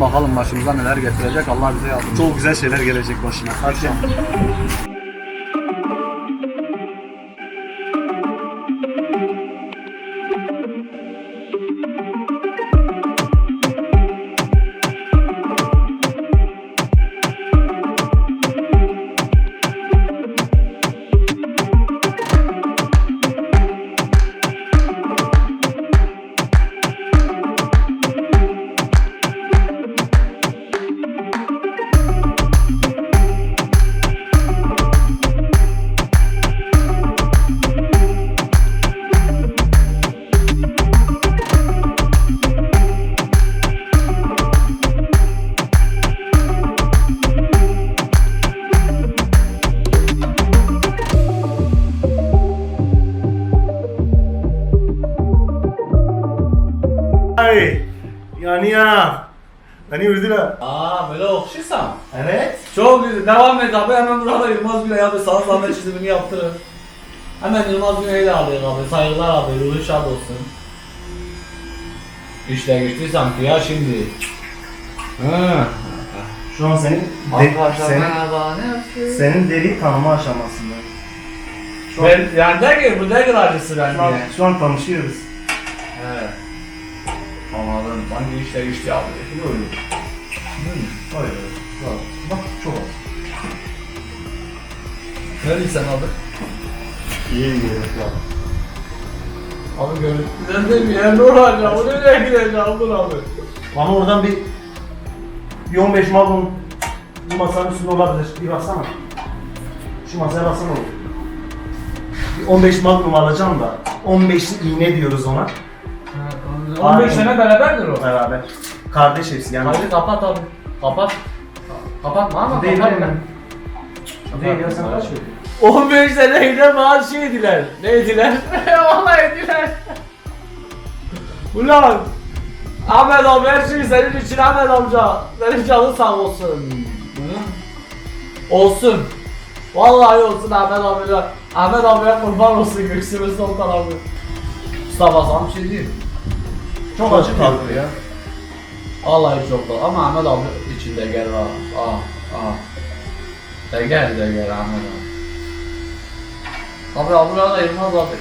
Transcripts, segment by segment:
bakalım başımıza neler getirecek Allah bize yardım. Çok güzel şeyler gelecek başına. Hadi. Yani ya. Beni ürdüler. Aa böyle okşuysam. Evet. Çok güzel. Devam et abi. Hemen burada Yılmaz Güney abi sana zahmet çizimini yaptırın. Hemen Yılmaz Güney'i alıyor abi. Saygılar abi. Ruhu şad olsun. İşte geçti sanki ya şimdi. Hı. Şu an senin de, Arkadaşlar senin, merhaba. Ne yapıyorsun? senin deri tanıma aşamasında. Şu an, Ben, yani Dagger, bu Dagger acısı şu an, bence. şu an tanışıyoruz. Evet. Anladım. Sanki işte geçti abi. Yok yok. Hayır. hayır. Bak çok az. Neredesin sen abi? İyi iyi. Ya. Abi görün. Nerede bir yer olacak? Bu nereye gideceğim dur abi? Bana oradan bir bir 15 magnum bu masanın üstünde olabilir. Bir baksana. Şu masaya baksana olur. Bir 15 magnum alacağım da 15'li iğne diyoruz ona. 15 sene beraberdir o. Beraber. Kardeş hepsi yani. Hadi kapat abi. Kapat. Kapatma ama Değil kapat. mi? Değil ya sen kaç verdin? 15 seneydi maaş yediler. Ne yediler? Vallahi yediler. Ulan. Ahmet abi her şey senin için Ahmet amca. Senin canın sağ olsun. Olsun. Vallahi olsun Ahmet abi. Ahmet abiye kurban olsun Göksümüz Sultan abi. Mustafa sana bir şey diyeyim. Çok acı kaldı ya. Vallahi çok da ama Ahmet abi içinde gel ha. Ah ah. De gel de gel Ahmet abi. Abi abi burada Yılmaz abi.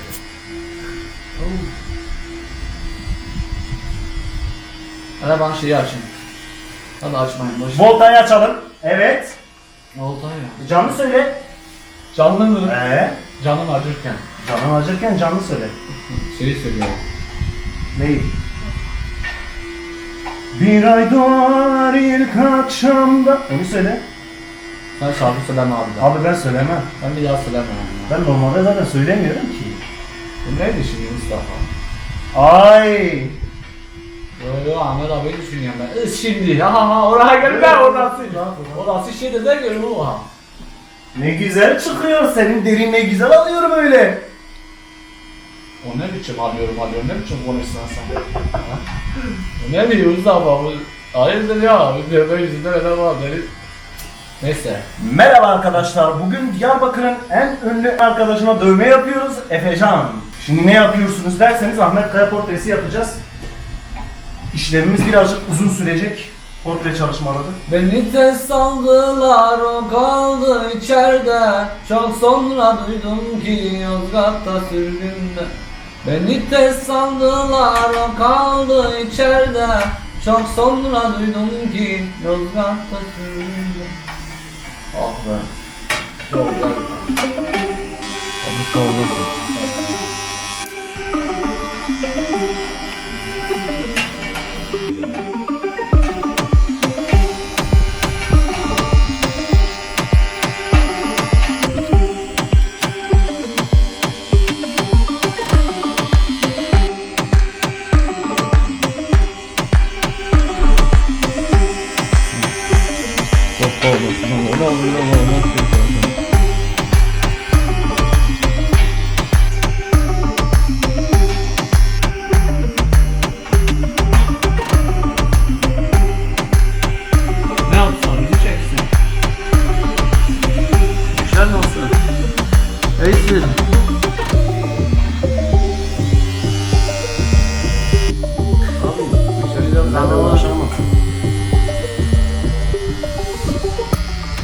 Hadi ben şeyi açayım. Hadi açmayın boş. Voltayı açalım. Evet. Ya? Canlı söyle. Canlı mı? Ee? Canım acırken. Canım acırken canlı söyle. Şeyi söylüyorum. Neyi? Bir ay doğar ilk akşamda. Onu söyle. Sen şarkı söyleme abi. de. Abi ben söylemem. Ben bir daha söylemem. ya. Ben normalde zaten söylemiyorum ki. Bu neydi şimdi Mustafa? Ay. Yo yo Ahmet abi düşünüyorum ben. Is şimdi. Ha ha ha oraya gelme orası. Orası şey de görüm o ha. Ne güzel çıkıyor. Senin derin ne güzel alıyor böyle. O ne biçim alıyorum alıyorum ne biçim konuşsan sen? Ne diyor Mustafa bu? Hayırdır ya? Bir de böyle yüzünde öyle var deri. Neyse. Merhaba arkadaşlar. Bugün Diyarbakır'ın en ünlü arkadaşına dövme yapıyoruz. Efecan. Şimdi ne yapıyorsunuz derseniz Ahmet Kaya portresi yapacağız. İşlemimiz birazcık uzun sürecek. Portre çalışmaları. Beni test saldılar o kaldı içeride Çok sonra duydum ki Yozgat'ta sürgünde Beni test saldılar o kaldı içeride. Çok sonra duydum ki Yozgat'ta sürgünde Ah be. Çok güzel Abi kavgasın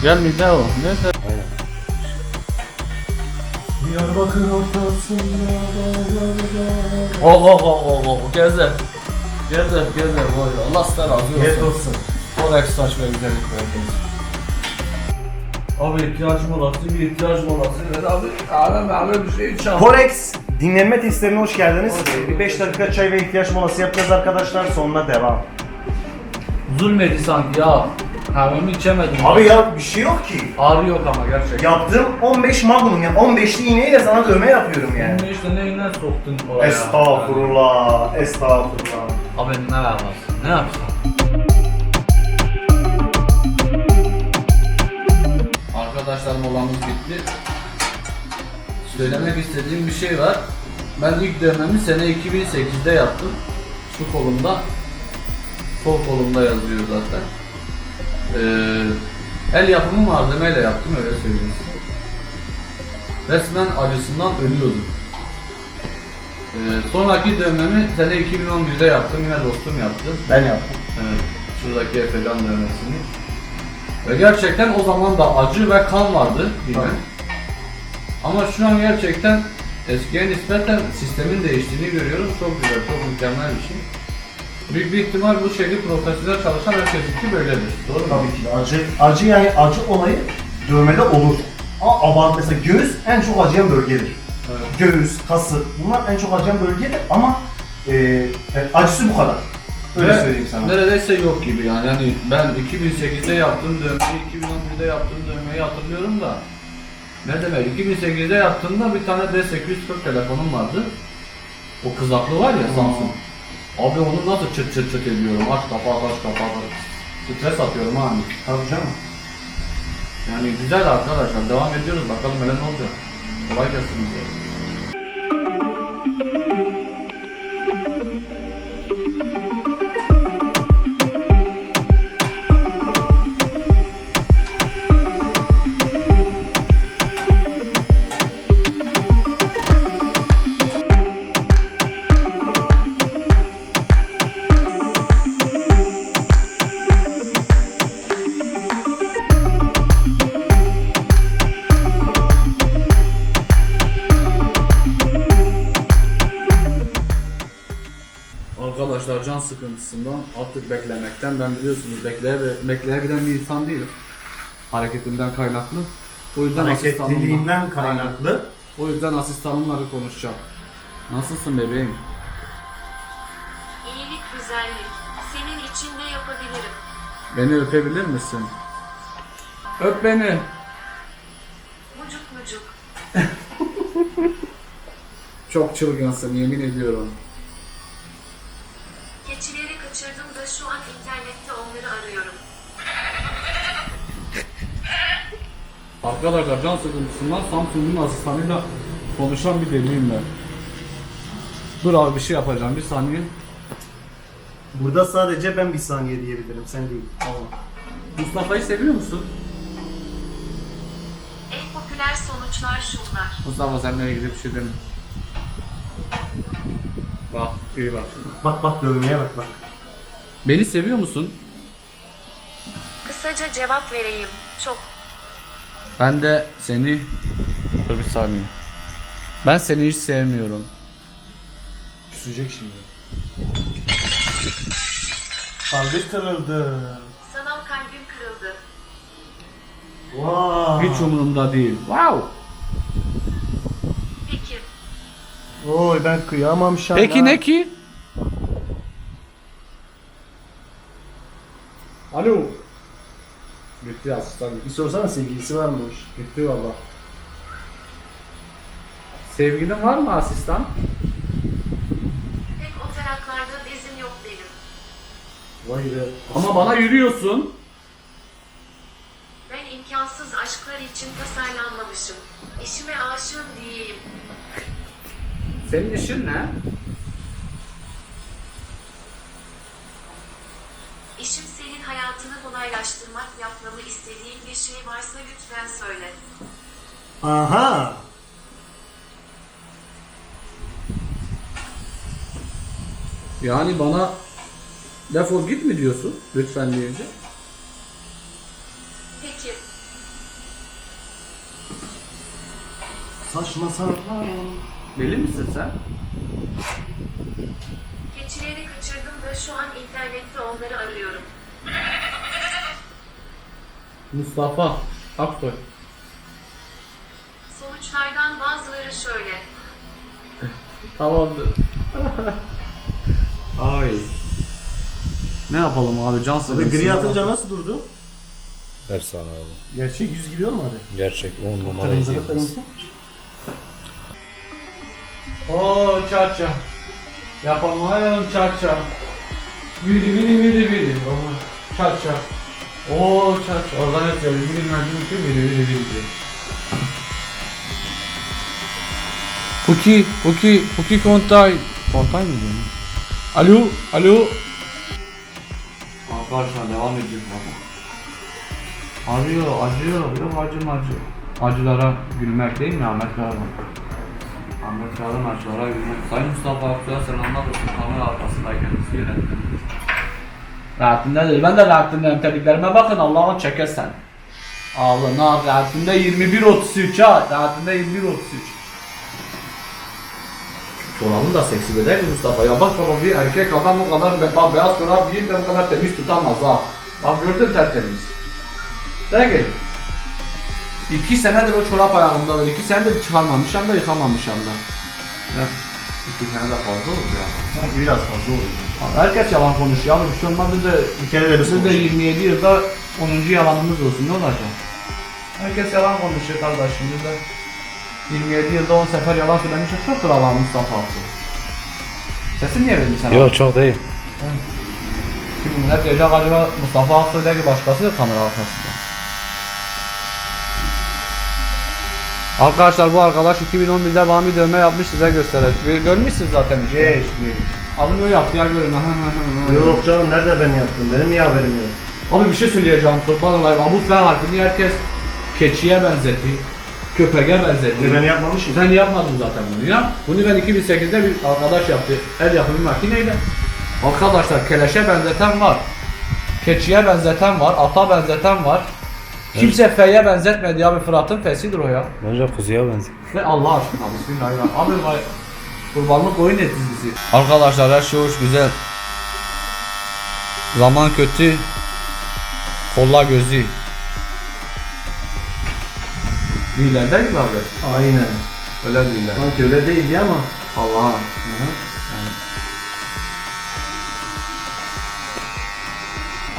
Gelmeyecek o. Neyse. Diyarbakır ortasında Oh oh oh oh oh. Gezer. Gezer gezer. Vay Allah size razı olsun. Get olsun. Forex saç ve güzellik verdiniz. Abi ihtiyacım olası bir ihtiyacım olası. Dedi abi kahve mahve bir şey içeceğim. Forex dinlenme testlerine hoş geldiniz. Bir 5 dakika çay ve ihtiyaç molası yapacağız arkadaşlar. Sonra devam. Zulmedi sanki ya. Kahvemi içemedim. Abi ya bir şey yok ki. Ağrı yok ama gerçekten. Yaptığım 15 magnum ya 15'li iğneyle sana dövme yapıyorum yani. Bunu işte neyinden soktun oraya? Estağfurullah, estağfurullah. Abi ne yapasın? Ne yapsın? Arkadaşlar molamız bitti. Söylemek istediğim bir şey var. Ben ilk dövmemi sene 2008'de yaptım. Şu kolumda. Sol kolumda yazıyor zaten. Ee, el yapımı malzemeyle yaptım öyle söyleyeyim. Resmen acısından ölüyordum. Ee, sonraki dövmemi sene 2011'de yaptım. Yine dostum yaptı. Ben yaptım. Evet, şuradaki Efecan dövmesini. Ve gerçekten o zaman da acı ve kan vardı yine. Tabii. Ama şu an gerçekten eskiye nispeten sistemin değiştiğini görüyoruz. Çok güzel, çok mükemmel bir şey. Büyük bir ihtimal bu şekilde profesyonel çalışan herkesinki böyledir. Doğru mu? Tabii ki de acı, acı yani acı olayı dövmede olur. Ama abart mesela göğüs en çok acıyan bölgedir. Evet. Göğüs, kasık bunlar en çok acıyan bölgedir ama e, e, acısı bu kadar. Öyle Ve söyleyeyim sana. Neredeyse yok gibi yani. yani ben 2008'de yaptığım dövmeyi, 2011'de yaptığım dövmeyi hatırlıyorum da ne demek 2008'de yaptığımda bir tane D840 telefonum vardı. O kızaklı var ya Samsung. Abi onu nasıl çıt çıt çıt ediyorum. Aç kapağı aç kapağı. Stres atıyorum hani. Tabii canım. Yani güzel arkadaşlar. Devam ediyoruz. Bakalım hele ne olacak. Kolay gelsin bize. Can sıkıntısından artık beklemekten ben biliyorsunuz bekleye, bekleye giden bir insan değilim. Hareketimden kaynaklı. O yüzden Hareketliliğinden kaynaklı. o yüzden asistanımla konuşacağım. Nasılsın bebeğim? İyilik güzellik. Senin için ne yapabilirim? Beni öpebilir misin? Öp beni. Mucuk mucuk. Çok çılgınsın yemin ediyorum. Arkadaşlar can sıkıntısından Samsung'un asistanıyla konuşan bir deliyim ben. Dur abi bir şey yapacağım bir saniye. Burada sadece ben bir saniye diyebilirim, sen değil. Mustafa'yı seviyor musun? En popüler sonuçlar şunlar. Mustafa seninle ilgili bir şey deme. Bak iyi bak. Bak bak dövmeye bak bak. Beni seviyor musun? Kısaca cevap vereyim. Çok. Ben de seni... Dur bir saniye. Ben seni hiç sevmiyorum. Küsecek şimdi. Kalbi kırıldı. Sanal kalbim kırıldı. Vay. Hiç umurumda değil. Wow. Peki. Oy ben kıyamam şu Peki ne ki? Alo. Bitti asistan. Bir sorsana sevgilisi varmış. Bitti valla. Sevgilin var mı asistan? Pek o taraklarda bezim yok benim. Vay be. Ama bana yürüyorsun. Ben imkansız aşklar için tasarlanmamışım. İşime aşığım diyeyim. Senin işin ne? senin hayatını kolaylaştırmak yapmamı istediğin bir şey varsa lütfen söyle. Aha. Yani bana defol git mi diyorsun lütfen deyince? Peki. Saçma sapan. Deli misin sen? Keçileri kaçırdım da şu an internette onları arıyorum. Mustafa Aksoy. Sonuçlardan bazıları şöyle. Tamamdır. Ay. Ne yapalım abi can Abi sıkıntısı. gri atınca nasıl durdu? Efsane abi. Gerçek yüz gidiyor mu hadi? Gerçek 10 numara Kırmızılı izliyoruz. kırmızı. Oo çaça. Yapamayalım çaça. Vili vili vili vili. Çaça. Oo çaça. Oradan hep böyle vili merdiven ki vili vili vili diyor. Puki, Puki, Puki Kontay. Kontay mı diyor? Alo, alo. Arkadaşlar devam ediyor baba. Arıyor, acıyor, yok acım acı. Acılara gülmek değil mi Ahmet Karaman? Ahmet Karaman acılara gülmek. Sayın Mustafa Aksu'ya selamlar olsun. Kamera arkasındayken bizi yönettiniz. Rahatında değil. Ben de rahatındayım. Tebriklerime bakın Allah'ın çekersen. Ağlına rahatında 21.33 ha. Rahatında 21.33. Çorabın da seksi be değil mi Mustafa? Ya bak baba bir erkek adam bu kadar be- beyaz çorap giyip de bu kadar temiz tutamaz ha. Bak gördün tertemiz. Değil? İki senedir o çorap ayağımda var. İki senedir çıkarmamışım da yıkamamışım da. Ya, iki sene de fazla oldu ya. Sanki biraz fazla. Abi herkes yalan konuşuyor abi bir şey olmaz de Bir kere de bizim de 27 yılda 10. yalanımız olsun ne olacak? Herkes yalan konuşuyor kardeşim biz de 27 yılda 10 sefer yalan söylemişiz çoktur Allah'ın Mustafa Aksu. Sesin niye verdin sen? abi? Yok çok değil. Şimdi millet diyecek acaba Mustafa Aksu değil ki başkası kamera arkasında. Arkadaşlar bu arkadaş 2011'de bana bir dövme yapmış size gösterecek. Görmüşsünüz zaten. Geç geç. Abi ne yaptı ya görün. Yok canım nerede ben yaptım? Benim niye haberim yok? Abi bir şey söyleyeceğim kurban olayım. Bu F harfini herkes keçiye benzetti. Köpeğe benzetti. Ben yapmamışım. Sen yapmadın zaten bunu ya. Bunu ben 2008'de bir arkadaş yaptı. El yapımı makineyle. Arkadaşlar keleşe benzeten var. Keçiye benzeten var. Ata benzeten var. Kimse F'ye benzetmedi abi Fırat'ın F'sidir o ya. Bence kuzuya benziyor. Ve Allah aşkına bismillahirrahmanirrahim. Abi vay. Kurbanlık oyun ettiniz bizi. Arkadaşlar her şey hoş güzel. Zaman kötü. Kolla gözü. Değil mi abi? Aynen. Öyle değiller. Sanki öyle değildi ama. Allah'a.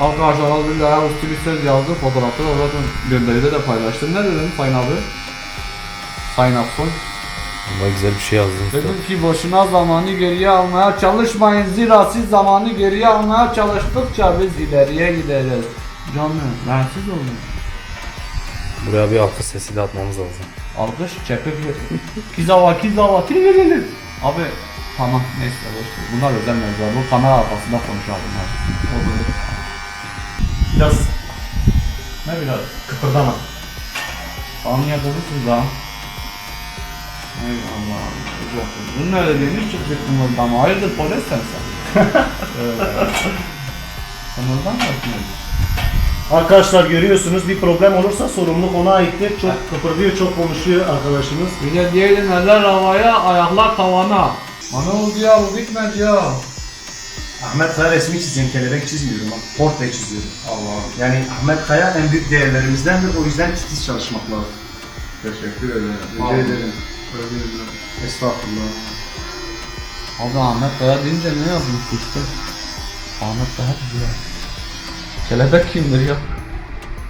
Arkadaşlar az önce ayaküstü bir söz yazdı. Fotoğrafları zaten gönderide de paylaştım. Ne dedin Sayın abi? Sayın Aksoy. Valla güzel bir şey yazdın. Dedim ki boşuna zamanı geriye almaya çalışmayın. Zira siz zamanı geriye almaya çalıştıkça biz ileriye gideriz. Canım, bensiz olun. Buraya bir alkış sesi de atmamız lazım. Alkış, çepek Kizava, kizava, tirilir. Abi, tamam neyse boş ver. Bunlar özel mevzular. Bu kamera arkasında konuşalım. Olur. Biraz Ne biraz? kıpırdama. Anı yapabilirsiniz ha. Ey Allah Allah. Bunun öyle değil mi çıkacak bunlardan ama hayırdır polis sen sen. Sen oradan mı? Arkadaşlar görüyorsunuz bir problem olursa sorumluluk ona aittir. Çok kıpırdıyor, çok konuşuyor arkadaşımız. Bir de diyelim eller havaya, ayaklar tavana. Ana oldu ya, bu bitmedi ya. Ahmet Kaya resmi çiziyorum, kelebek çizmiyorum. Portre çiziyorum. Allah Yani Ahmet Kaya en büyük değerlerimizdendir. O yüzden titiz çalışmak lazım. Teşekkür ederim. Rica ederim. Estağfurullah. Abi Ahmet Kaya deyince ne yapayım işte? Ahmet Kaya diyor. Kelebek kimdir ya?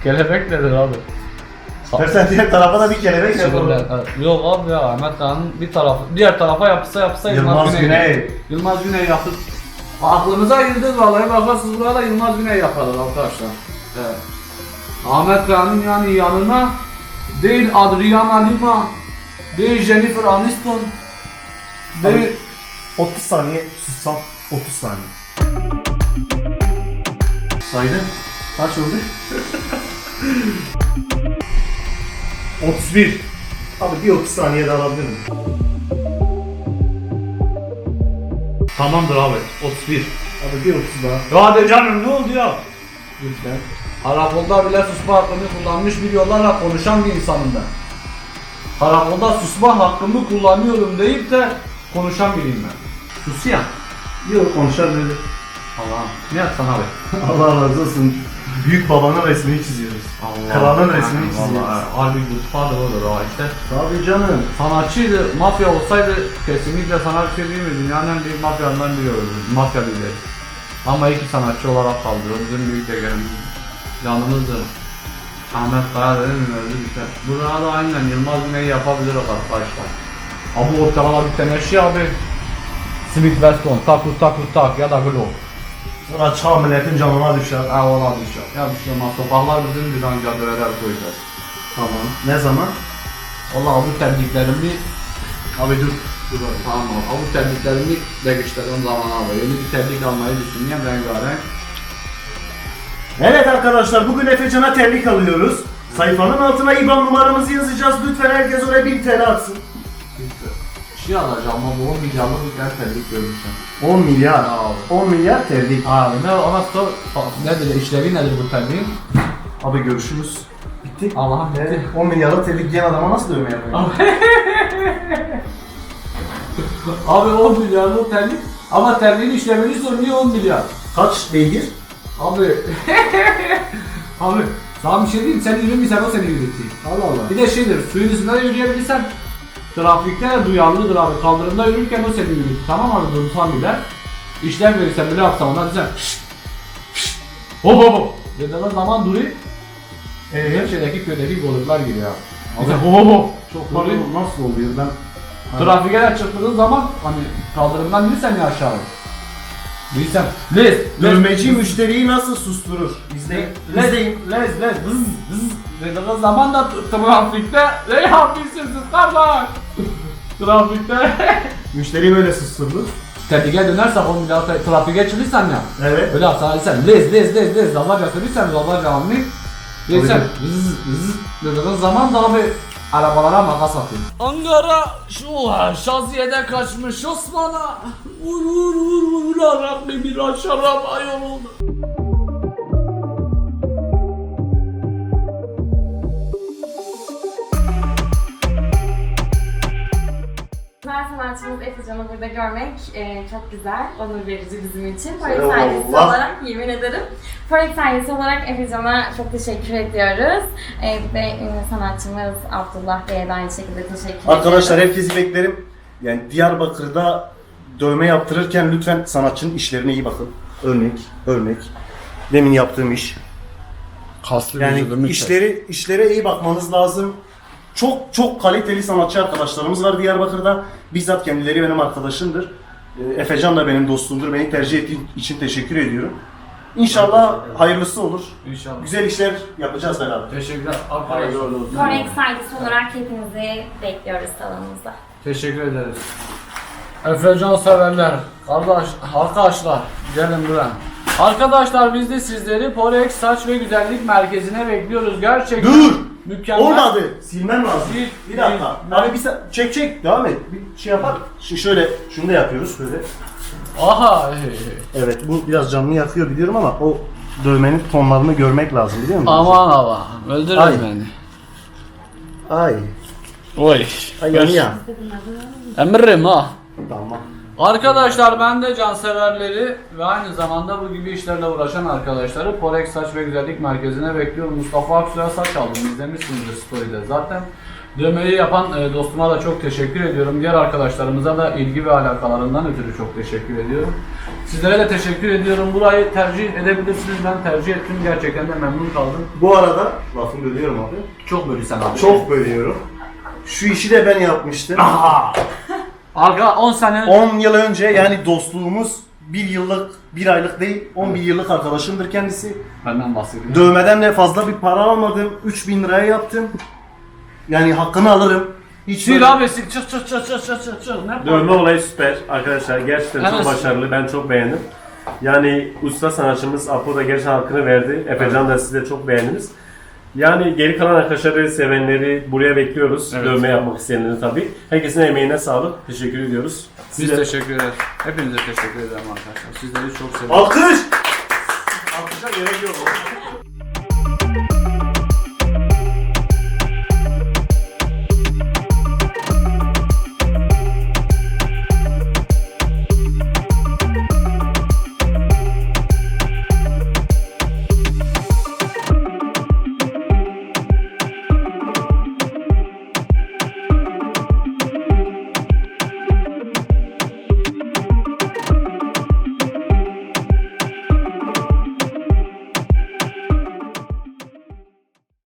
Kelebek nedir abi? İstersen diğer tarafa da bir kelebek yapalım. Evet. Yok abi ya Ahmet Kaya'nın bir tarafı, diğer tarafa yapsa yapsa Yılmaz Güney. Yılmaz Güney yaptı. Aklınıza girdiniz vallahi bakarsınız burada Yılmaz Güney yaparlar arkadaşlar. Evet. Ahmet Kaya'nın yani yanına değil Adriana Lima, değil Jennifer Aniston, değil 30 saniye sussam. 30 saniye. Saydın. Kaç oldu? 31. Abi bir 30 saniye daha alabilir miyim? Tamamdır abi 31. Abi bir 30 daha. Ya hadi canım ne oldu ya? Lütfen. Arabolda bile susma hakkını kullanmış milyonlarla konuşan bir insanım ben. karakolda susma hakkımı kullanıyorum deyip de konuşan biriyim ben. Susayım. Yok konuşabilir. Allah'ım. Ne yapsan abi? Allah razı olsun. Büyük babanın resmini çiziyoruz. Kralın resmini çiziyoruz. Harbi mutfağı da olur o işte. Tabii canım. Sanatçıydı, mafya olsaydı kesinlikle sana bir şey değil mi? Dünyanın en büyük mafyalarından biri olurdu. Mafya lideri. Ama iki sanatçı olarak kaldı. Bizim büyük değerimiz. Canımızdır. Ahmet Kaya dedim mi öldü bir şey. Burada da aynen Yılmaz Güney'i yapabilir o arkadaşlar. Abi ortalama bir tane şey abi. Smith Weston, takur takur tak ya da Glock. Sonra çağ milletin canına düşer. Bir şey. Ya bir şey olmaz. Sokaklar bizim bir an caddeler koyacağız. Tamam. Ne zaman? Valla bu tebriklerimi Abi dur. Dur abi, tamam abi. Bu tebriklerimi değiştirdiğim zaman abi. Yeni bir tebrik almayı düşünüyorum rengarenk. Evet arkadaşlar bugün Efecan'a tebrik alıyoruz. Sayfanın altına IBAN numaramızı yazacağız. Lütfen herkes oraya 1 TL atsın. Şey alacağım ama bu 10 milyarlık bir tane tebrik görmüşüm. 10 milyar. Abi. 10 milyar tebrik. Abi ne ona sor. Nedir işlevi nedir bu tebriğin? Abi görüşürüz. Bitti. Allah'ım bitti. 10 milyarlık tebrik yiyen adama nasıl dövme yapıyor? Abi 10 milyarlık tebrik. Ama tebriğin işlemini sor niye 10 milyar? Kaç beygir? Abi. abi. Sana bir şey diyeyim sen yürümüysen o seni yürütüyor. Allah Allah. Bir de şeydir, suyun üstünde yürüyebilirsen trafikte duyarlıdır abi. Kaldırımda yürürken o seni yürütür. Tamam abi dursan bile. İşlem verirsen bile yapsan ona şşt, hop hop hop. Dediğin zaman duruyor. Ee, Her şeydeki köydeki golükler gibi ya. Abi hop hop hop. Çok duruyor. nasıl oluyor ben? Trafiğe de çıktığın zaman hani kaldırımdan inirsen ya aşağı. Değilsen. Lez. Dövmeci müşteriyi nasıl susturur? İzleyin. Lez, İzleyin. lez, lez, vız, vız. Dediğin zaman da trafikte ne yapıyorsunuz kardeş? Trafikte. Müşteriyi böyle susturdu. Tebrike dönersek o tra- trafiğe çıkırsan ya. Evet. Öyle sen lez lez lez lez zavarca sürürsen zavarca anlayıp Geçsen vız vız dediğin zaman da abi arabalara makas atıyor. Ankara şu şaziyede kaçmış Osman'a. Vur vur vur vur ulan Rabbi bir araba yolunda. Güzel sanatçımız Efecan'ı burada görmek e, çok güzel, onur verici bizim için. Forex ailesi olarak yemin ederim. Forex ailesi olarak Efecan'a çok teşekkür ediyoruz. E, de ünlü sanatçımız Abdullah Bey'e de aynı şekilde teşekkür Arkadaşlar ediyoruz. herkesi beklerim. Yani Diyarbakır'da dövme yaptırırken lütfen sanatçının işlerine iyi bakın. Örnek, örnek. Demin yaptığım iş. Kaslı Yani işleri işlere iyi bakmanız lazım. Çok çok kaliteli sanatçı arkadaşlarımız var Diyarbakır'da. Bizzat kendileri benim arkadaşımdır. Ee, Efecan da benim dostumdur. Beni tercih ettiğin için teşekkür ediyorum. İnşallah hayırlısı olur. İnşallah. Güzel işler yapacağız beraber. Teşekkürler. Arkadaşlar. Forex ailesi olarak hepinizi bekliyoruz salonumuzda. Teşekkür ederiz. Efecan severler, kardeş, arkadaşlar gelin buraya. Arkadaşlar biz de sizleri Forex Saç ve Güzellik Merkezi'ne bekliyoruz. Gerçekten Dur! Mükemmel. Olmadı. Silmem lazım. Sil, Bir dakika. sil. Abi bir sa- çek çek. Devam et. Bir şey yapar. Şu şöyle şunu da yapıyoruz böyle. Aha. Evet bu biraz canını yakıyor biliyorum ama o dövmenin tonlarını görmek lazım biliyor musun? Aman Allah'ım öldürün Ay. beni. Ay. Oy. Ay yanıyor. Emrim ha. Tamam. Arkadaşlar ben de canseverleri ve aynı zamanda bu gibi işlerle uğraşan arkadaşları Forex Saç ve Güzellik Merkezi'ne bekliyorum. Mustafa Aksu'ya saç aldım. İzlemişsinizdir story'de zaten. Dövmeyi yapan e, dostuma da çok teşekkür ediyorum. Diğer arkadaşlarımıza da ilgi ve alakalarından ötürü çok teşekkür ediyorum. Sizlere de teşekkür ediyorum. Burayı tercih edebilirsiniz. Ben tercih ettim. Gerçekten de memnun kaldım. Bu arada lafını bölüyorum abi. Çok bölüsen abi. Çok bölüyorum. Şu işi de ben yapmıştım. Arka 10 sene 10 yıl önce yani dostluğumuz bir yıllık, bir aylık değil, 11 yıllık arkadaşımdır kendisi. benden bahsediyor. Dövmeden de fazla bir para almadım. 3000 liraya yaptım. Yani hakkını alırım. Hiç Sil böyle- abi sil çık çık çık çık çık çık çık. Ne Dövme olayı süper arkadaşlar gerçekten Evet. çok başarılı ben çok beğendim. Yani usta sanatçımız Apo da gerçekten hakkını verdi. Efecan da siz de çok beğendiniz. Yani geri kalan arkadaşları, sevenleri buraya bekliyoruz. Evet. Dövme yapmak isteyenleri tabii. Herkesin emeğine sağlık. Teşekkür ediyoruz. Biz Size teşekkür ederiz. Hepinize teşekkür ederim arkadaşlar. Sizleri çok seviyorum. Alkış! Alkışa gerek yok.